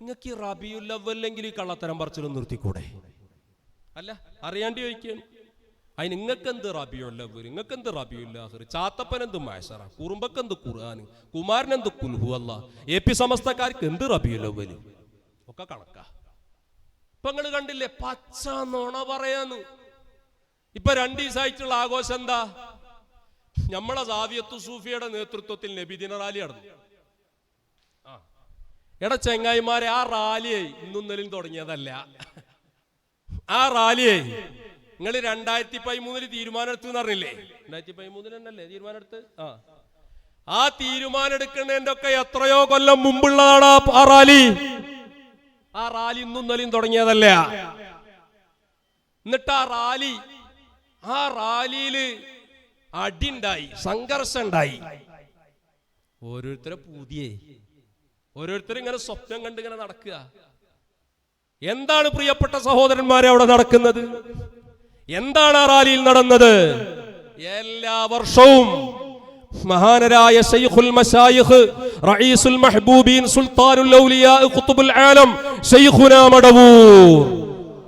നിങ്ങൾക്ക് ഈ റബിയുല്ലവല്ലെങ്കിൽ ഈ കള്ളത്തരം പറച്ചിലും നിർത്തിക്കൂടെ? അല്ല അറിയാണ്ട് ചോദിക്കുകയാണ്. അതിന് നിങ്ങൾക്ക് എന്ത് റബിയുല്ലവർ നിങ്ങൾക്ക് എന്ത് റബിയുല്ലാഹർ ചാത്തപ്പൻ എന്ത് മാഷറ? കുറുമ്പക്ക് ഖുർആൻ? കുമാരൻ എന്ത് കുൽഹു അല്ല എ പി സമസ്തക്കാർക്ക് എന്ത് റബിയുല്ലവൽ ഒക്കെ കണക്കാ. ഇപ്പൊ നിങ്ങൾ കണ്ടില്ലേ പച്ച നുണ പറയാന്ന്. ഇപ്പൊ രണ്ടു ദിവസമായിട്ടുള്ള ആഘോഷം എന്താ? നമ്മളെ സാവിയത്തു സൂഫിയുടെ നേതൃത്വത്തിൽ നബിദിന റാലി നടന്നു. എടാ ചെങ്ങായിമാരെ ആ റാലിയെ ഇന്നും ഇന്നലെയും തുടങ്ങിയതല്ല. ആ റാലിയെ നിങ്ങൾ രണ്ടായിരത്തി പതിമൂന്നിൽ തീരുമാനം എടുത്തു എന്ന് പറഞ്ഞില്ലേ? രണ്ടായിരത്തി പതിമൂന്നിൽ തന്നെയല്ലേ തീരുമാനം എടുത്ത് ആ. ആ തീരുമാനം എടുക്കുന്നതിന്റെ ഒക്കെ എത്രയോ കൊല്ലം മുമ്പുള്ളതാണ് ആ- ആ റാലി. ആ റാലി ഇന്നും ഇന്നലെയും തുടങ്ങിയതല്ല. എന്നിട്ട് ആ റാലി ആ റാലിയിൽ അടിണ്ടായി സംഘർഷം ഉണ്ടായി ഓരോരുത്തരെ പൂതിയേ. ഓരോരുത്തർ ഇങ്ങനെ സ്വപ്നം കണ്ട് ഇങ്ങനെ നടക്കുക. എന്താണ് പ്രിയപ്പെട്ട സഹോദരന്മാരെ അവിടെ നടക്കുന്നത്? എന്താണ് ആ റാലിയിൽ നടന്നത്? എല്ലാ വർഷവും മഹാനരായ ശൈഖുൽ മശായിഖ് റഈസുൽ മഹ്ബൂബീൻ സുൽത്താനുൽ ഔലിയാ ഖുതുബുൽ ആലം ശൈഖുനാ മടവൂർ.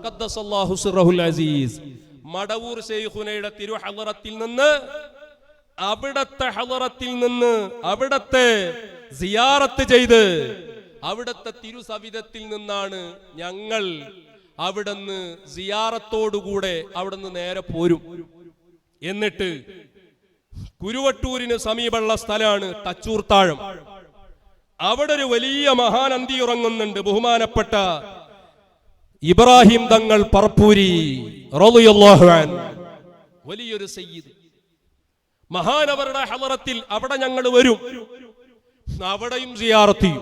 ഖദ്ദസല്ലാഹു സിറഹുൽ അസീസ്. മടവൂർ ഷെയ്ഖുനയുടെ തിരുഹളറത്തിൽ നിന്ന് അവിടത്തെ ഹലറത്തിൽ നിന്ന് അവിടത്തെ സിയാറത്ത് ചെയ്ത് അവിടത്തെ തിരുസവിധത്തിൽ നിന്നാണ് ഞങ്ങൾ അവിടുന്ന് സിയാറത്തോടുകൂടെ അവിടുന്ന് നേരെ പോരും. എന്നിട്ട് കുരുവട്ടൂരിന് സമീപമുള്ള സ്ഥലമാണ് തച്ചൂർത്താഴം അവിടെ ഒരു വലിയ മഹാനന്തി ഉറങ്ങുന്നുണ്ട്. ബഹുമാനപ്പെട്ട ഇബ്രാഹിം തങ്ങൾ പറപ്പൂരി. വലിയൊരു സയ്യിദ്. മഹാനവരുടെ ഹലറത്തിൽ അവിടെ ഞങ്ങൾ വരും. അവിടെയും സിയാറത്തി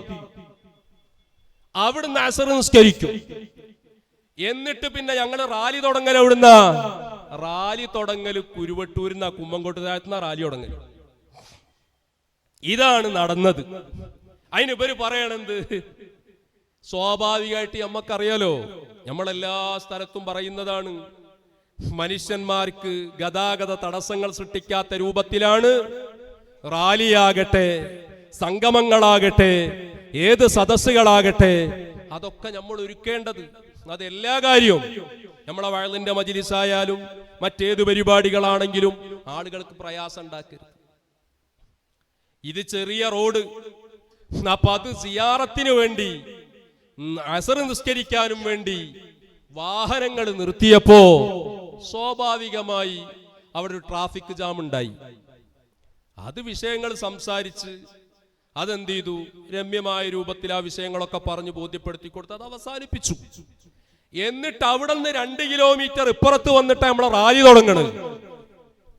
അവിടുന്ന് അസർ നിസ്കരിക്കും. എന്നിട്ട് പിന്നെ ഞങ്ങൾ റാലി തുടങ്ങൽ എവിടുന്ന? റാലി തുടങ്ങൽ കുരുവട്ടൂരിന്ന കുമ്മങ്കോട്ട് റാലി തുടങ്ങൽ ഇതാണ് നടന്നത്. അതിന് പറയണെന്ത്? സ്വാഭാവികമായിട്ട് നമ്മക്കറിയാലോ നമ്മളെല്ലാ സ്ഥലത്തും പറയുന്നതാണ്. മനുഷ്യന്മാർക്ക് ഗതാഗത തടസ്സങ്ങൾ സൃഷ്ടിക്കാത്ത രൂപത്തിലാണ് റാലിയാകട്ടെ സംഗമങ്ങളാകട്ടെ ഏത് സദസ്സുകളാകട്ടെ അതൊക്കെ നമ്മൾ ഒരുക്കേണ്ടത്. അത് എല്ലാ കാര്യവും നമ്മളെ വയലിന്റെ മജിലിസായാലും മറ്റേത് പരിപാടികളാണെങ്കിലും ആളുകൾക്ക് പ്രയാസം ഉണ്ടാക്കരുത്. ഇത് ചെറിയ റോഡ്. അപ്പൊ അത് സിയാറത്തിന് വേണ്ടി അസർ നിസ്കരിക്കാനും വേണ്ടി വാഹനങ്ങൾ നിർത്തിയപ്പോ സ്വാഭാവികമായി അവിടെ ഒരു ട്രാഫിക് ജാം ഉണ്ടായി. അത് വിഷയങ്ങൾ സംസാരിച്ച് അതെന്ത് ചെയ്തു? രമ്യമായ രൂപത്തിൽ ആ വിഷയങ്ങളൊക്കെ പറഞ്ഞു ബോധ്യപ്പെടുത്തി കൊടുത്ത് അത് അവസാനിപ്പിച്ചു. എന്നിട്ട് അവിടെ നിന്ന് രണ്ട് കിലോമീറ്റർ ഇപ്പുറത്ത് വന്നിട്ട് നമ്മളെ റാലി തുടങ്ങണത്.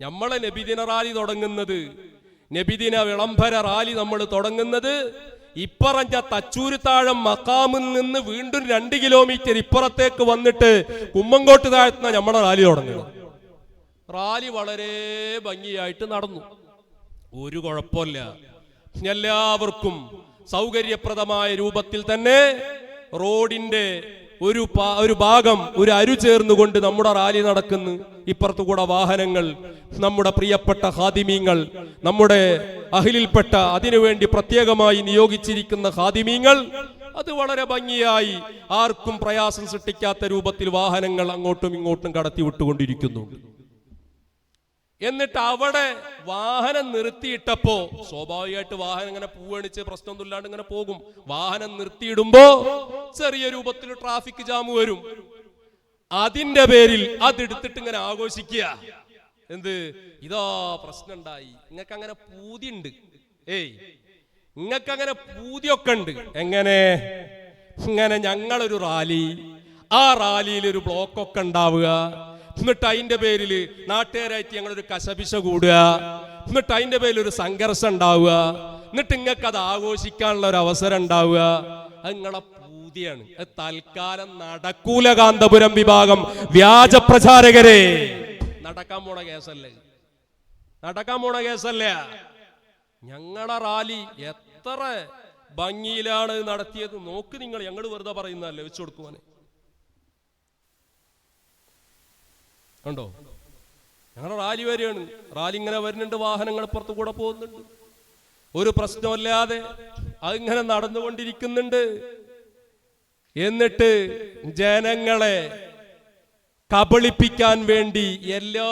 നമ്മളെ നബിദിന റാലി തുടങ്ങുന്നത്. നബിദിന വിളംബര റാലി നമ്മൾ തുടങ്ങുന്നത് ഇപ്പറഞ്ഞ തച്ചൂര് താഴം മക്കാമിൽ നിന്ന് വീണ്ടും രണ്ട് കിലോമീറ്റർ ഇപ്പുറത്തേക്ക് വന്നിട്ട് കുമ്മങ്കോട്ട് താഴ്ത്തുന്ന നമ്മുടെ റാലി തുടങ്ങി. റാലി വളരെ ഭംഗിയായിട്ട് നടന്നു. ഒരു കുഴപ്പമില്ല. എല്ലാവർക്കും സൗകര്യപ്രദമായ രൂപത്തിൽ തന്നെ റോഡിന്റെ ഒരു ഒരു ഭാഗം ഒരു അരു ചേർന്നുകൊണ്ട് നമ്മുടെ റാലി നടക്കുന്നു. ഇപ്പുറത്തു കൂടെ വാഹനങ്ങൾ നമ്മുടെ പ്രിയപ്പെട്ട ഹാദിമീങ്ങൾ നമ്മുടെ അഹിലിൽപ്പെട്ട അതിനുവേണ്ടി പ്രത്യേകമായി നിയോഗിച്ചിരിക്കുന്ന ഹാദിമീങ്ങൾ അത് വളരെ ഭംഗിയായി ആർക്കും പ്രയാസം സൃഷ്ടിക്കാത്ത രൂപത്തിൽ വാഹനങ്ങൾ അങ്ങോട്ടും ഇങ്ങോട്ടും കടത്തി വിട്ടുകൊണ്ടിരിക്കുന്നുണ്ട് എന്നിട്ട് അവിടെ വാഹനം നിർത്തിയിട്ടപ്പോ സ്വാഭാവികമായിട്ട് വാഹനം ഇങ്ങനെ പൂവണിച്ച് പ്രശ്നമൊന്നും ഇല്ലാണ്ട് ഇങ്ങനെ പോകും. വാഹനം നിർത്തിയിടുമ്പോ ചെറിയ രൂപത്തിൽ ട്രാഫിക് ജാം വരും. അതിന്റെ പേരിൽ അതെടുത്തിട്ട് ഇങ്ങനെ ആഘോഷിക്കുക. എന്ത്? ഇതാ പ്രശ്നം ഉണ്ടായി നിങ്ങൾക്ക് അങ്ങനെ പൂതിയുണ്ട്. ഏയ് നിങ്ങൾക്ക് അങ്ങനെ പൂതിയൊക്കെ ഉണ്ട് എങ്ങനെ? ഇങ്ങനെ ഞങ്ങളൊരു റാലി. ആ റാലിയിൽ ഒരു ബ്ലോക്കൊക്കെ ഉണ്ടാവുക. എന്നിട്ട് അതിന്റെ പേരിൽ നാട്ടുകാരായിട്ട് ഞങ്ങളൊരു കശപിശ കൂടുക. എന്നിട്ട് അതിന്റെ പേരിൽ ഒരു സംഘർഷം ഉണ്ടാവുക. എന്നിട്ട് നിങ്ങൾക്ക് അത് ആഘോഷിക്കാനുള്ള ഒരു അവസരം ഉണ്ടാവുക. അത് നിങ്ങളെ പൂതിയാണ്. അത് തൽക്കാലം നടക്കൂല കാന്തപുരം വിഭാഗം. വ്യാജ പ്രചാരകരെ. നടക്കാൻ പോണ കേസല്ലേ? നടക്കാൻ പോണ കേസല്ല? ഞങ്ങളെ റാലി എത്ര ഭംഗിയിലാണ് നടത്തിയത്. നോക്ക് നിങ്ങൾ ഞങ്ങൾ വെറുതെ പറയുന്നതല്ലേ വെച്ചു കൊടുക്കുവാന്. കണ്ടോ? ഞങ്ങളുടെ റാലി വരികയാണ് റാലി ഇങ്ങനെ വരുന്നുണ്ട് വാഹനങ്ങൾ പുറത്തു കൂടെ പോകുന്നുണ്ട്. ഒരു പ്രശ്നമില്ലാതെ അതിങ്ങനെ നടന്നുകൊണ്ടിരിക്കുന്നുണ്ട്. എന്നിട്ട് ജനങ്ങളെ കബളിപ്പിക്കാൻ വേണ്ടി എല്ലാ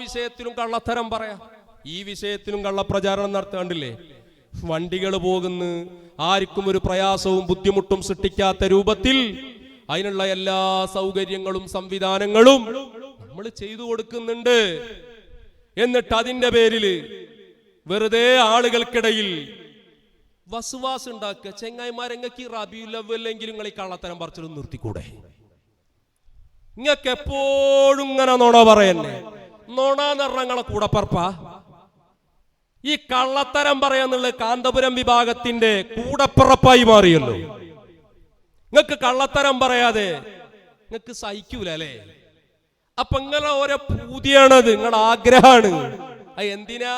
വിഷയത്തിലും കള്ളത്തരം പറയാം. ഈ വിഷയത്തിലും കള്ളപ്രചാരണം നടത്താണ്ടില്ലേ വണ്ടികൾ പോകുന്നു ആർക്കും ഒരു പ്രയാസവും ബുദ്ധിമുട്ടും സൃഷ്ടിക്കാത്ത രൂപത്തിൽ അതിനുള്ള എല്ലാ സൗകര്യങ്ങളും സംവിധാനങ്ങളും നമ്മൾ ചെയ്തു കൊടുക്കുന്നുണ്ട്. എന്നിട്ട് അതിന്റെ പേരിൽ വെറുതെ ആളുകൾക്കിടയിൽ വസുവാസ് ഉണ്ടാക്കുക. ചെങ്ങായിമാരെങ്ങൾക്ക് ഈ റബിയുല്ലവല്ലെങ്കിലും നിങ്ങൾ ഈ കള്ളത്തരം പറിച്ചിട്ട് നിർത്തിക്കൂടെ? നിങ്ങൾക്ക് എപ്പോഴും ഇങ്ങനെ നുണ പറയന്നെ. നുണ നിറങ്ങളെ കൂടപ്പറപ്പാ. ഈ കള്ളത്തരം പറയാന്നുള്ള കാന്തപുരം വിഭാഗത്തിന്റെ കൂടപ്പിറപ്പായി മാറിയല്ലോ. നിങ്ങൾക്ക് കള്ളത്തരം പറയാതെ നിങ്ങൾക്ക് സഹിക്കൂല അല്ലേ? അപ്പൊ നിങ്ങളെ ഓരോ പൂതിയാണത് നിങ്ങളെ ആഗ്രഹമാണ് അത് എന്തിനാ?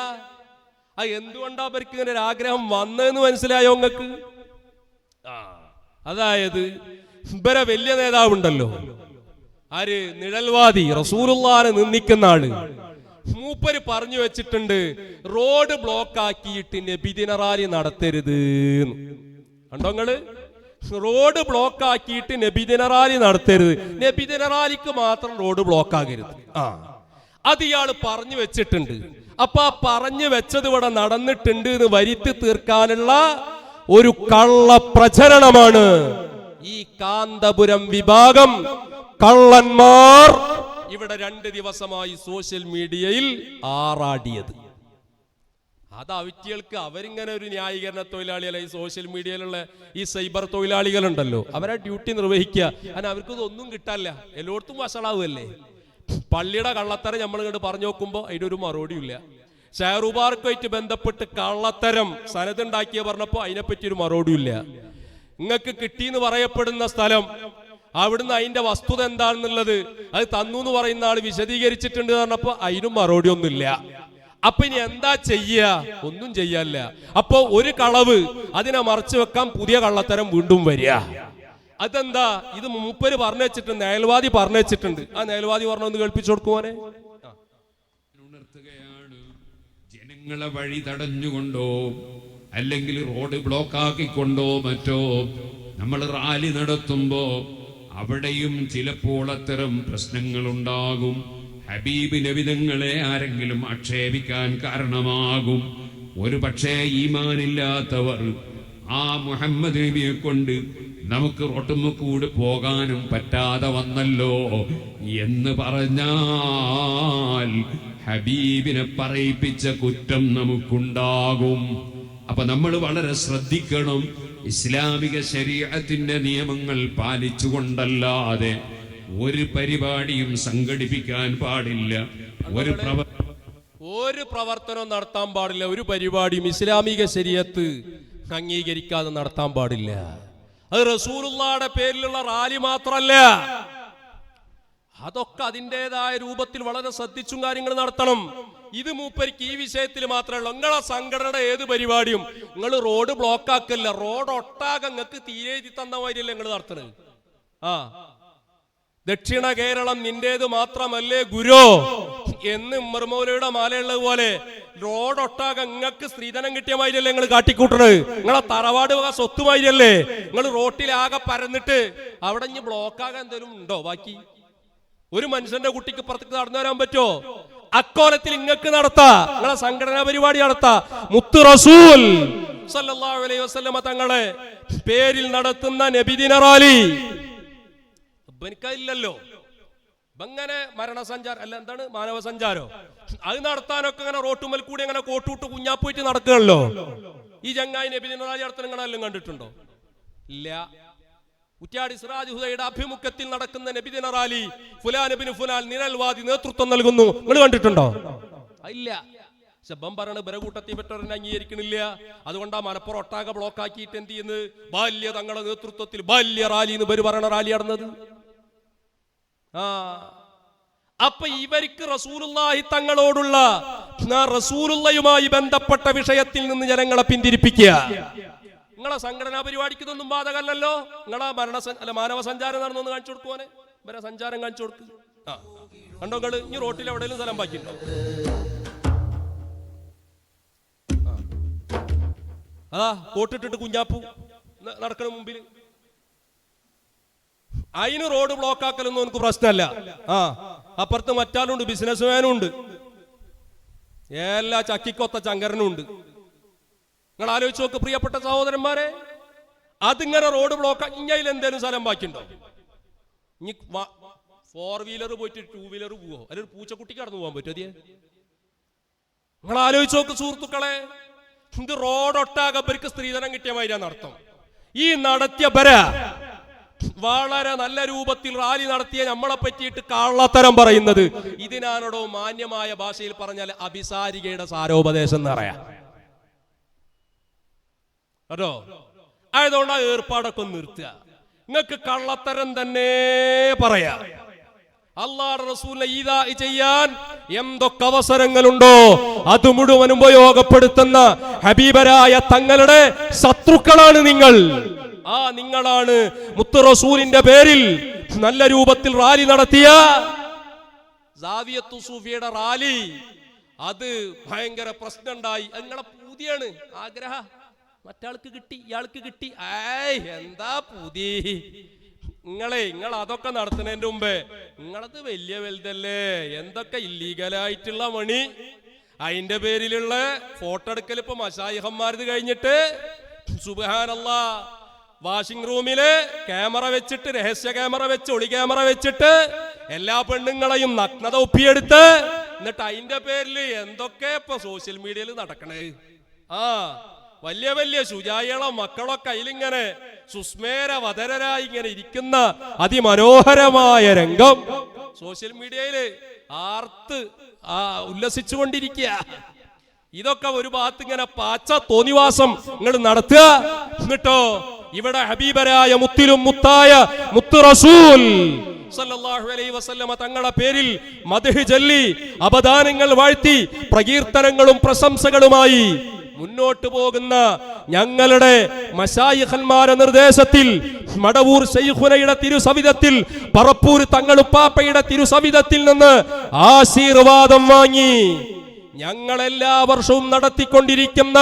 അത് എന്തുകൊണ്ടാ അവർക്ക് ഇങ്ങനെ ഒരു ആഗ്രഹം വന്നതെന്ന് മനസ്സിലായോ നിങ്ങൾക്ക് ആ അതായത് ഇവരെ വലിയ നേതാവുണ്ടല്ലോ. ആര്? നിഴൽവാദി റസൂലുള്ളാനെ നിന്ദിക്കുന്ന ആൾ. മൂപ്പര് പറഞ്ഞു വെച്ചിട്ടുണ്ട് റോഡ് ബ്ലോക്ക് ആക്കിയിട്ട് നബിദിന റാലി നടത്തരുത്. കണ്ടോ നിങ്ങൾ റോഡ് ബ്ലോക്ക് ആക്കിയിട്ട് റാലി നടത്തരുത്. നബിദിന റാലിക്ക് മാത്രം റോഡ് ബ്ലോക്ക് ആകരുത്. ആ. അത് ഇയാൾ പറഞ്ഞു വെച്ചിട്ടുണ്ട്. അപ്പൊ ആ പറഞ്ഞു വെച്ചത് ഇവിടെ നടന്നിട്ടുണ്ട് എന്ന് വരുത്തി തീർക്കാനുള്ള ഒരു കള്ള പ്രചരണമാണ് ഈ കാന്തപുരം വിഭാഗം. കള്ളന്മാർ ഇവിടെ രണ്ട് ദിവസമായി സോഷ്യൽ മീഡിയയിൽ ആറാടിയത്. അത് അവിറ്റികൾക്ക് അവരിങ്ങനെ ഒരു ന്യായീകരണ തൊഴിലാളികളെ ഈ സോഷ്യൽ മീഡിയയിലുള്ള ഈ സൈബർ തൊഴിലാളികളുണ്ടല്ലോ. അവരെ ഡ്യൂട്ടി നിർവഹിക്കുക. അങ്ങനെ അവർക്ക് ഇതൊന്നും കിട്ടാല്ല എല്ലായിടത്തും വഷളാവുമല്ലേ പള്ളിയുടെ കള്ളത്തരം നമ്മൾ ഇങ്ങോട്ട് പറഞ്ഞു നോക്കുമ്പോൾ അതിന്റെ ഒരു മറുപടിയില്ല ഷെയറുബാർക്കുമായിട്ട് ബന്ധപ്പെട്ട് കള്ളത്തരം സനതുണ്ടാക്കിയ പറഞ്ഞപ്പോൾ അതിനെപ്പറ്റി ഒരു മറുപടിയില്ല നിങ്ങൾക്ക് കിട്ടിയെന്ന് പറയപ്പെടുന്ന സ്ഥലം അവിടുന്ന് അതിന്റെ വസ്തുത എന്താണെന്നുള്ളത് അത് തന്നു എന്ന് പറയുന്ന ആൾ വിശദീകരിച്ചിട്ടുണ്ട് എന്ന് പറഞ്ഞപ്പോ അതിനും മറുപടി ഒന്നുമില്ല അപ്പൊ ഇനി എന്താ ചെയ്യ? ഒന്നും ചെയ്യാല്ല. അപ്പോ ഒരു കളവ് അതിനെ മറച്ചു വെക്കാൻ പുതിയ കള്ളത്തരം വീണ്ടും വരിക. അതെന്താ? ഇത് മൂപ്പര് പറഞ്ഞു വെച്ചിട്ടുണ്ട് നയൽവാദി പറഞ്ഞു വെച്ചിട്ടുണ്ട്. ആ നേൽവാദി പറഞ്ഞൊന്ന് കേൾപ്പിച്ചു കൊടുക്കുവാനെ ഉണർത്തുകയാണ്. ജനങ്ങളെ വഴി തടഞ്ഞുകൊണ്ടോ അല്ലെങ്കിൽ റോഡ് ബ്ലോക്ക് ആക്കിക്കൊണ്ടോ മറ്റോ നമ്മൾ റാലി നടത്തുമ്പോ അവിടെയും ചിലപ്പോൾ അത്തരം പ്രശ്നങ്ങൾ ഉണ്ടാകും. ഹബീബ് നബിതങ്ങളെ ആരെങ്കിലും ആക്ഷേപിക്കാൻ കാരണമാകും. ഒരു പക്ഷേ ഈമാനില്ലാത്തവർ ആ മുഹമ്മദ് നബിയെ കൊണ്ട് നമുക്ക് റോട്ടുമ്മക്കൂട് പോകാനും പറ്റാതെ വന്നല്ലോ എന്ന് പറഞ്ഞാൽ ഹബീബിനെ പറയിപ്പിച്ച കുറ്റം നമുക്കുണ്ടാകും. അപ്പൊ നമ്മൾ വളരെ ശ്രദ്ധിക്കണം. ഇസ്ലാമിക ശരീരത്തിന്റെ നിയമങ്ങൾ പാലിച്ചുകൊണ്ടല്ലാതെ ഒരു പരിപാടിയും സംഘടിപ്പിക്കാൻ പാടില്ല. ഒരു ഒരു പ്രവർത്തനവും നടത്താൻ പാടില്ല. ഒരു പരിപാടിയും ഇസ്ലാമിക ശരീരത്ത് അംഗീകരിക്കാതെ നടത്താൻ പാടില്ല. അത് റസൂലുള്ളാടെ പേരിലുള്ള റാലി മാത്രല്ല. അതൊക്കെ അതിന്റെതായ രൂപത്തിൽ വളരെ ശ്രദ്ധിച്ചും കാര്യങ്ങൾ നടത്തണം. ഇത് മൂപ്പരിക്ക് ഈ വിഷയത്തിൽ മാത്രമേ ഉള്ളൂ. നിങ്ങളെ സംഘടനയുടെ ഏത് പരിപാടിയും നിങ്ങൾ റോഡ് ബ്ലോക്ക് ആക്കല്ല. റോഡ് ഒട്ടാകെ നിങ്ങൾക്ക് തീരെ തന്ന മാതിരിയല്ലേ നിങ്ങൾ നടത്തണത്? ആ. ദക്ഷിണ കേരളം നിന്റേത് മാത്രമല്ലേ ഗുരു? എന്ന് മറുമൗലയുടെ മാലയുള്ളത് പോലെ റോഡൊട്ടാകെ നിങ്ങൾക്ക് സ്ത്രീധനം കിട്ടിയ മാതിരിയല്ലേ നിങ്ങൾ കാട്ടിക്കൂട്ടണത്? നിങ്ങളെ തറവാട് വക സ്വത്തുമാതിരിയല്ലേ? നിങ്ങൾ റോട്ടിലാകെ പരന്നിട്ട് അവിടെ ഇനി ബ്ലോക്കാകെ എന്തെങ്കിലും ഉണ്ടോ ബാക്കി? ഒരു മനുഷ്യന്റെ കുട്ടിക്ക് പുറത്തേക്ക് നടന്നു വരാൻ പറ്റുമോ? അക്കോലത്തിൽ ഇങ്ങക്ക് നടത്താ നിങ്ങളെ സംഘടനാ പരിപാടി നടത്താ. മുത്തു റസൂൽ സല്ലല്ലാഹു അലൈഹി വസല്ലമ തങ്ങളെ പേരിൽ നടത്തുന്ന നബിദിന റാലി. എനിക്കതില്ലല്ലോ. അങ്ങനെ മരണസഞ്ചാരം അല്ല എന്താണ് മാനവ സഞ്ചാരോ അത് നടത്താനൊക്കെ ഇങ്ങനെ റോട്ടുമ്മൽ കൂടി അങ്ങനെ കോട്ടൂട്ട് കുഞ്ഞാപ്പോയിട്ട് നടക്കുകയല്ലോ ഈ ചങ്ങായി നബി നടത്തുന്ന നിങ്ങളെല്ലാം കണ്ടിട്ടുണ്ടോ? ഇല്ല. കുറ്റ്യാടി സിറാജ് ഹുദയുടെ അഭിമുഖത്തിൽ നടക്കുന്ന നബിദിന റാലി ഫുലാ നബിന് ഫുലാൽ നിഴൽവാദി നേതൃത്വം നൽകുന്നു. നിങ്ങൾ കണ്ടിട്ടുണ്ടോ? ഇല്ല ശബം പറയണ ബരകൂട്ടത്തിൽ പെട്ടവരെ അംഗീകരിക്കണില്ല. അതുകൊണ്ടാ മലപ്പുറം ഒട്ടാകെ ബ്ലോക്ക് ആക്കിയിട്ട് എന്ത് ചെയ്യുന്നത്? ബാല്യ തങ്ങളുടെ നേതൃത്വത്തിൽ ബാല്യ റാലി എന്ന് പേര് റാലി നടന്നത് അപ്പൊ ഇവർക്ക് റസൂലുള്ളാഹി തങ്ങളോടുള്ള റസൂലുള്ളയുമായി ബന്ധപ്പെട്ട വിഷയത്തിൽ നിന്ന് ജനങ്ങളെ പിന്തിരിപ്പിക്കുക. നിങ്ങളെ സംഘടനാ പരിപാടിക്ക് ഇതൊന്നും ബാധകല്ലല്ലോ നിങ്ങളെ മരണ അല്ല മാനവ സഞ്ചാരം നടന്നു കാണിച്ചു കൊടുക്കുവാനെ ഇവരെ സഞ്ചാരം കാണിച്ചു കൊടുക്ക്. ആ. കണ്ടോ നിങ്ങൾ ഇനി റോട്ടിൽ എവിടെയെങ്കിലും സ്ഥലം ബാക്കിയുണ്ടോ? ആ. അതാ കോട്ടിട്ടിട്ട് കുഞ്ഞാപ്പു നടക്കണ മുമ്പിൽ അതിന് റോഡ് ബ്ലോക്ക് ആക്കലൊന്നും എനിക്ക് പ്രശ്നമല്ല. ആ അപ്പുറത്ത് മറ്റാളുണ്ട് ബിസിനസ്മാനും ഉണ്ട് എല്ലാ ചക്കിക്കൊത്ത ചങ്കരനും ഉണ്ട് നിങ്ങൾ ആലോചിച്ച് നോക്ക് പ്രിയപ്പെട്ട സഹോദരന്മാരെ അതിങ്ങനെ റോഡ് ബ്ലോക്ക് ഇങ്ങനെ എന്തേലും സ്ഥലം ബാക്കിയുണ്ടോ? ഇനി ഫോർ വീലർ പോയിട്ട് ടൂ വീലർ പോവോ? അല്ലെങ്കിൽ പൂച്ചക്കുട്ടി കടന്നു പോകാൻ പറ്റുമോ അതിയെ നിങ്ങൾ ആലോചിച്ച് നോക്ക് സുഹൃത്തുക്കളെ ഇത് റോഡൊട്ടാകെ അവർക്ക് സ്ത്രീധനം കിട്ടിയ മാതിരി നടത്തും ഈ നടത്തിയ ബര വളരെ നല്ല രൂപത്തിൽ റാലി നടത്തിയ നമ്മളെ പറ്റിയിട്ട് കള്ളത്തരം പറയുന്നത്. ഇതിനാണോ മാന്യമായ ഭാഷയിൽ പറഞ്ഞാൽ അഭിസാരികയുടെ സാരോപദേശം എന്ന് പറയാം. കേട്ടോ? ആയതുകൊണ്ട് ആ ഏർപ്പാടൊക്കെ നിർത്തുക. നിങ്ങൾക്ക് കള്ളത്തരം തന്നെ പറയാ. അള്ളാഹ് റസൂലിനെ ചെയ്യാൻ എന്തൊക്കെ അവസരങ്ങളുണ്ടോ? അത് മുഴുവൻ ഉപയോഗപ്പെടുത്തുന്ന ഹബീബരായ തങ്ങളുടെ ശത്രുക്കളാണ് നിങ്ങൾ. ആ നിങ്ങളാണ് മുത്തു റസൂലിന്റെ പേരിൽ നല്ല രൂപത്തിൽ റാലി നടത്തിയ സൂഫിയുടെ റാലി. അത് ഭയങ്കര പ്രശ്നമുണ്ടായി. നിങ്ങളെ പൂതിയാണ്. ആഗ്രഹ. മറ്റാൾക്ക് കിട്ടി ഇയാൾക്ക് കിട്ടി. ഏയ് എന്താ പൂതി? നിങ്ങളെ നിങ്ങൾ അതൊക്കെ നടത്തുന്നതിന്റെ മുമ്പേ നിങ്ങളത് വലിയ വലുതല്ലേ? എന്തൊക്കെ ഇല്ലീഗലായിട്ടുള്ള മണി അതിന്റെ പേരിലുള്ള ഫോട്ടോ എടുക്കൽ ഇപ്പൊ മഷായിഹന്മാരത് കഴിഞ്ഞിട്ട് സുബാനല്ല വാഷിംഗ് റൂമിൽ ക്യാമറ വെച്ചിട്ട് രഹസ്യ ക്യാമറ വെച്ച് ഒളി ക്യാമറ വെച്ചിട്ട് എല്ലാ പെണ്ണുങ്ങളെയും നഗ്നത ഒപ്പിയെടുത്ത് എന്നിട്ട് അതിന്റെ പേരിൽ എന്തൊക്കെ ഇപ്പൊ സോഷ്യൽ മീഡിയയിൽ നടക്കണേ? ആ വലിയ വലിയ ശുചായികളോ മക്കളൊക്കെ അതിലിങ്ങനെ സുസ്മേര വതരരായി ഇങ്ങനെ ഇരിക്കുന്ന അതിമനോഹരമായ രംഗം സോഷ്യൽ മീഡിയയിൽ ആർത്ത് ആ ഉല്ലസിച്ചുകൊണ്ടിരിക്കുക. ഇതൊക്കെ ഒരു ഭാഗത്ത് ഇങ്ങനെ പാച്ച തോന്നിവാസം നിങ്ങൾ നടത്തുക. എന്നിട്ടോ ഇവിടെ ഹബീബരായ മുത്തിലും മുത്തായ മുത്തു റസൂൽ സല്ലല്ലാഹു അലൈഹി വസല്ലമ തങ്ങളുടെ പേരിൽ മദ്ഹ് ചൊല്ലി അപദാനങ്ങൾ വാഴ്ത്തി പ്രകീർത്തനങ്ങളും പ്രശംസകളുമായി മുന്നോട്ട് പോകുന്ന ഞങ്ങളുടെ മശായിഖന്മാരെ നിർദ്ദേശത്തിൽ മടവൂർ ശൈഖുനയുടെ തിരുസവിധത്തിൽ പറപ്പൂർ തങ്ങളുപ്പാപ്പയുടെ തിരുസവിധത്തിൽ നിന്ന് ആശീർവാദം വാങ്ങി ഞങ്ങൾ എല്ലാ വർഷവും നടത്തിക്കൊണ്ടിരിക്കുന്ന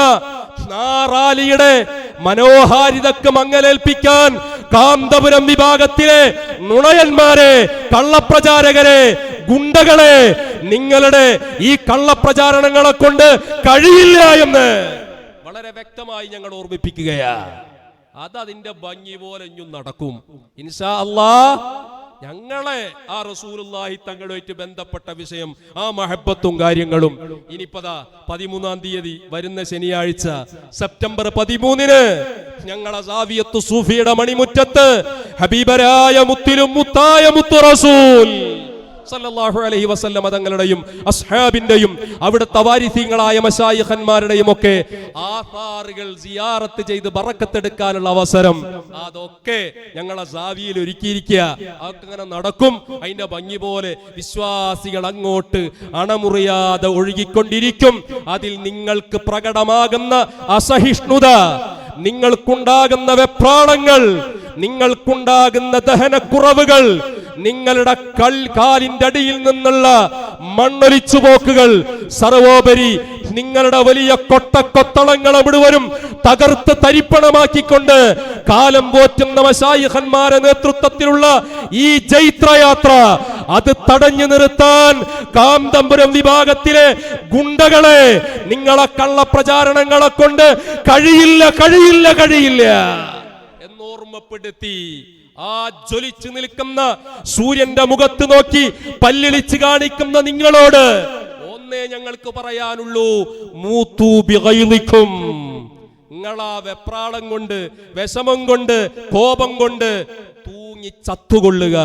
റാലിയുടെ മനോഹാരിതക്ക് മങ്ങലേൽപ്പിക്കാൻ കാന്തപുരം വിഭാഗത്തിലെ നുണയന്മാരെ കള്ളപ്രചാരകരെ ഗുണ്ടകളെ നിങ്ങളുടെ ഈ കള്ളപ്രചാരണങ്ങളെ കൊണ്ട് കഴിയില്ല എന്ന് വളരെ വ്യക്തമായി ഞങ്ങൾ ഓർമ്മിപ്പിക്കുകയാ അത് അതിന്റെ ഭംഗി പോലെ നടക്കും. ഇൻഷാ അല്ലാ ഞങ്ങളെ ആ റസൂലുള്ളാഹി തങ്ങളുമായിട്ട് ബന്ധപ്പെട്ട വിഷയം ആ മഹബത്തും കാര്യങ്ങളും ഇനിപ്പതാ പതിമൂന്നാം തീയതി വരുന്ന ശനിയാഴ്ച സെപ്റ്റംബർ പതിമൂന്നിന് ഞങ്ങളെ സാവിയത്ത് സൂഫിയുടെ മണിമുറ്റത്ത് ഹബീബരായ മുത്തിലും മുത്തായ മുത്തു റസൂൽ. സല്ലല്ലാഹു അലൈഹി വസല്ലമ തങ്ങളുടെയും അസ്ഹാബിന്റെയും അവിടുത്തെ വാരിഥ്യങ്ങളായ മശായിഖന്മാരുടെയും ഒക്കെ ആഹാറുകൾ സിയാറത്ത് ചെയ്ത് ബറക്കത്തെടുക്കാനുള്ള അവസരം. അതൊക്കെ ഞങ്ങളെ സാവിയിൽ ഒരുക്കിയിരിക്കുക. അതൊക്കെ ഇങ്ങനെ നടക്കും. അതിന്റെ ഭംഗി പോലെ വിശ്വാസികൾ അങ്ങോട്ട് അണമുറിയാതെ ഒഴുകിക്കൊണ്ടിരിക്കും. അതിൽ നിങ്ങൾക്ക് പ്രകടമാകുന്ന അസഹിഷ്ണുത നിങ്ങൾക്കുണ്ടാകുന്ന വെപ്രാണങ്ങൾ നിങ്ങൾക്കുണ്ടാകുന്ന ദഹനക്കുറവുകൾ നിങ്ങളുടെ കൽകാലിന്റെ അടിയിൽ നിന്നുള്ള മണ്ണൊലിച്ചു പോക്കുകൾ സർവോപരി നിങ്ങളുടെ വലിയ കൊട്ടക്കൊത്തളങ്ങളെ മുഴുവനും തകർത്ത് തരിപ്പണമാക്കിക്കൊണ്ട് കാലം പോറ്റുന്ന മശായിഹന്മാരെ നേതൃത്വത്തിലുള്ള ഈ ജൈത്രയാത്ര അത് തടഞ്ഞു നിർത്താൻ കാന്തപുരം വിഭാഗത്തിലെ ഗുണ്ടകളെ നിങ്ങളെ കള്ള കള്ളപ്രചാരണങ്ങളെ കൊണ്ട് കഴിയില്ല കഴിയില്ല കഴിയില്ല എന്നോർമ്മപ്പെടുത്തി ആ ജ്വലിച്ചു നിൽക്കുന്ന സൂര്യന്റെ മുഖത്ത് നോക്കി പല്ലിളിച്ച് കാണിക്കുന്ന നിങ്ങളോട് ഒന്നേ ഞങ്ങൾക്ക് പറയാനുള്ളൂ മൂത്തു ബിഗൈലിക്കും നിങ്ങളാ വെപ്രാളം കൊണ്ട് വിഷമം കൊണ്ട് കോപം കൊണ്ട് തൂങ്ങി ചത്തുകൊള്ളുക.